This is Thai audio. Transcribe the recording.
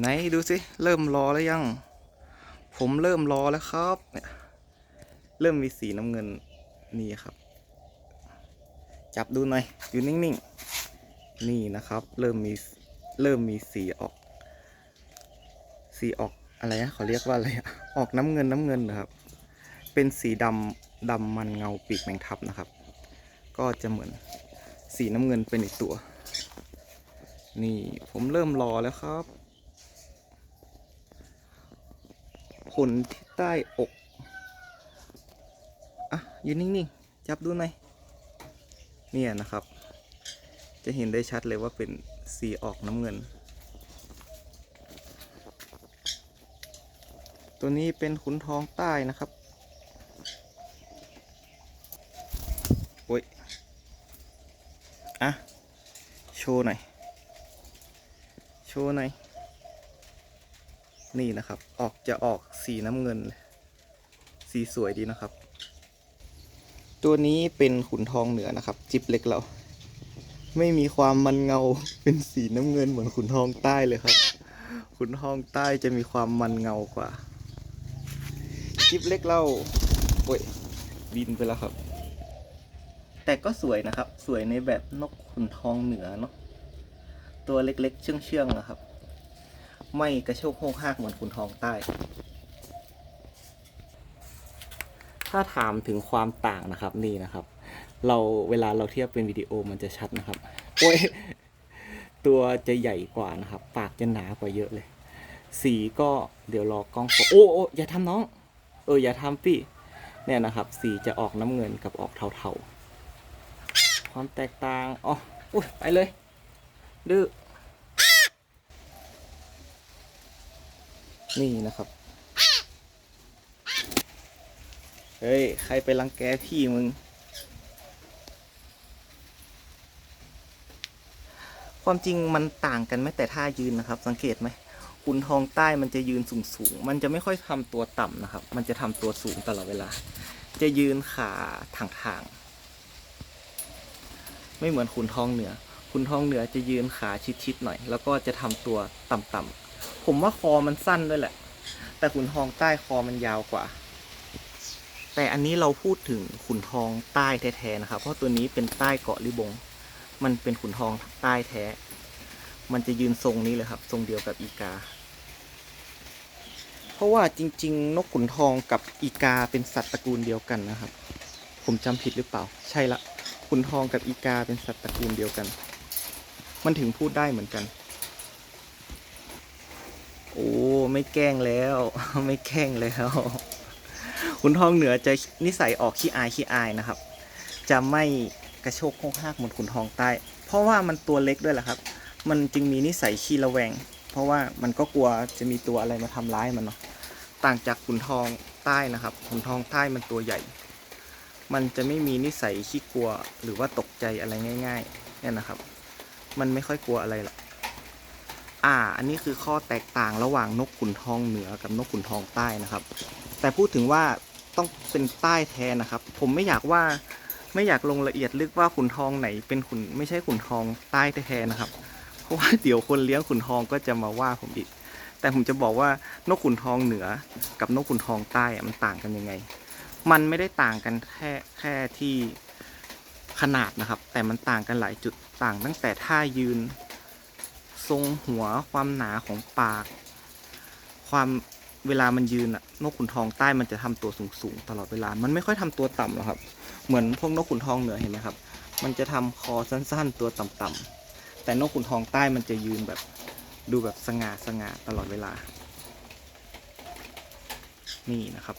ไหนดูสิเริ่มรอแล้วยัง ผมเริ่มรอแล้วครับเนี่ยเริ่มมีสีน้ำเงินนี่ครับ จับดูหน่อยอยู่นิ่งๆ นี่นะครับ เริ่มมีเริ่มมีสีออก สีออกอะไรนะเขาเรียกว่าอะไรอออกน้ำเงินน้ำเงินนะครับ เป็นสีดำดำมันเงาปีกแมงทับนะครับ ก็จะเหมือนสีน้ำเงินเป็นอีกตัว นี่ผมเริ่มรอแล้วครับ ข นที่ใต้อก อะยืนนิ่งๆ จับดูหน่อย เนี่ยนะครับ จะเห็นได้ชัดเลยว่าเป็นสีออกน้ำเงิน ตัวนี้เป็นขุนทองใต้นะครับโอ้ย อะ โชว์หน่อย โชว์หน่อย นี่นะครับ ออกจะออกสีน้ำเงิน สีสวยดีนะครับ ตัวนี้เป็นขุนทองเหนือนะครับ จิบเล็กเรา ไม่มีความมันเงาเป็นสีน้ำเงินเหมือนขุนทองใต้เลยครับ ขุนทองใต้จะมีความมันเงากว่า จิบเล็กเราโอ้ยบินไปแล้วครับ แต่ก็สวยนะครับ สวยในแบบนกขุนทองเหนือเนาะตัวเล็กๆ เชื่องๆนะครับ ไม่กระโชกโฮกฮากเหมือนขุนทองใต้ ถ้าถามถึงความต่างนะครับนี่นะครับ เราเวลาเราเทียบเป็นวิดีโอมันจะชัดนะครับโอ้ยตัวจะใหญ่กว่านะครับ ปากจะหนากว่าเยอะเลย สีก็เดี๋ยวรอกล้องโฟโอ้โอ้อย่าทำน้อง เอออย่าทำพี่เนี่ยนะครับ สีจะออกน้ำเงินกับออกเทาๆ ความแตกต่าง อ๋ออุ้ยไปเลยดื้อ นี่นะครับ เฮ้ย ใครไปรังแกพี่มึง ความจริงมันต่างกันไหมแต่ท่ายืนนะครับ สังเกตไหมขุนทองใต้มันจะยืนสูงสูง มันจะไม่ค่อยทำตัวต่ำนะครับ มันจะทำตัวสูงตลอดเวลา จะยืนขาทางทางๆไม่เหมือนขุนทองเหนือขุนทองเหนือจะยืนขาชิดๆหน่อย แล้วก็จะทำตัวต่ำๆ ผมว่าคอมันสั้นด้วยแหละ แต่ขุนทองใต้คอมันยาวกว่า แต่อันนี้เราพูดถึงขุนทองใต้แท้ๆนะครับ เพราะตัวนี้เป็นใต้เกาะลิบง มันเป็นขุนทองใต้แท้ มันจะยืนทรงนี้เลยครับ ทรงเดียวกับอีกา เพราะว่าจริง ๆ นกขุนทองกับอีกาเป็นสัตว์ตระกูลเดียวกันนะครับ ผมจำผิดหรือเปล่า ใช่ละขุนทองกับอีกาเป็นสัตว์ตระกูลเดียวกัน มันถึงพูดได้เหมือนกัน อ้ ไม่แกล้งแล้ว ไม่แกล้งแล้วขุนทองเหนือจะนิสัยออกขี้อายขี้อายนะครับ จะไม่กระโชกโคกหักเหมือนขุนทองใต้ เพราะว่ามันตัวเล็กด้วยแหละครับ มันจึงมีนิสัยขี้ระแวง เพราะว่ามันก็กลัวจะมีตัวอะไรมาทำร้ายมันเนาะ ต่างจากขุนทองใต้นะครับ ขุนทองใต้มันตัวใหญ่ มันจะไม่มีนิสัยขี้กลัวหรือว่าตกใจอะไรง่าย ๆ เนี่ยนะครับ มันไม่ค่อยกลัวอะไรหรอก อ่า อันนี้คือข้อแตกต่างระหว่างนกขุนทองเหนือกับนกขุนทองใต้นะครับ แต่พูดถึงว่าต้องเป็นใต้แท้นะครับ ผมไม่อยากว่าไม่อยากลงละเอียดลึกว่าขุนทองไหนเป็นขุนไม่ใช่ขุนทองใต้แท้นะครับ เพราะว่าเดี๋ยวคนเลี้ยงขุนทองก็จะมาว่าผมอีก แต่ผมจะบอกว่านกขุนทองเหนือกับนกขุนทองใต้มันต่างกันยังไง มันไม่ได้ต่างกันแค่แค่ที่ขนาดนะครับ แต่มันต่างกันหลายจุดต่างตั้งแต่ท่ายืน ทรงหัวความหนาของปาก ความเวลามันยืนอะนกขุนทองใต้มันจะทำตัวสูงๆตลอดเวลา มันไม่ค่อยทำตัวต่ำหรอกครับ เหมือนพวกนกขุนทองเหนือเห็นไหมครับ มันจะทำคอสั้นๆ ตัวต่ำๆแต่นกขุนทองใต้มันจะยืนแบบดูแบบสง่าสง่าตลอดเวลา นี่นะครับ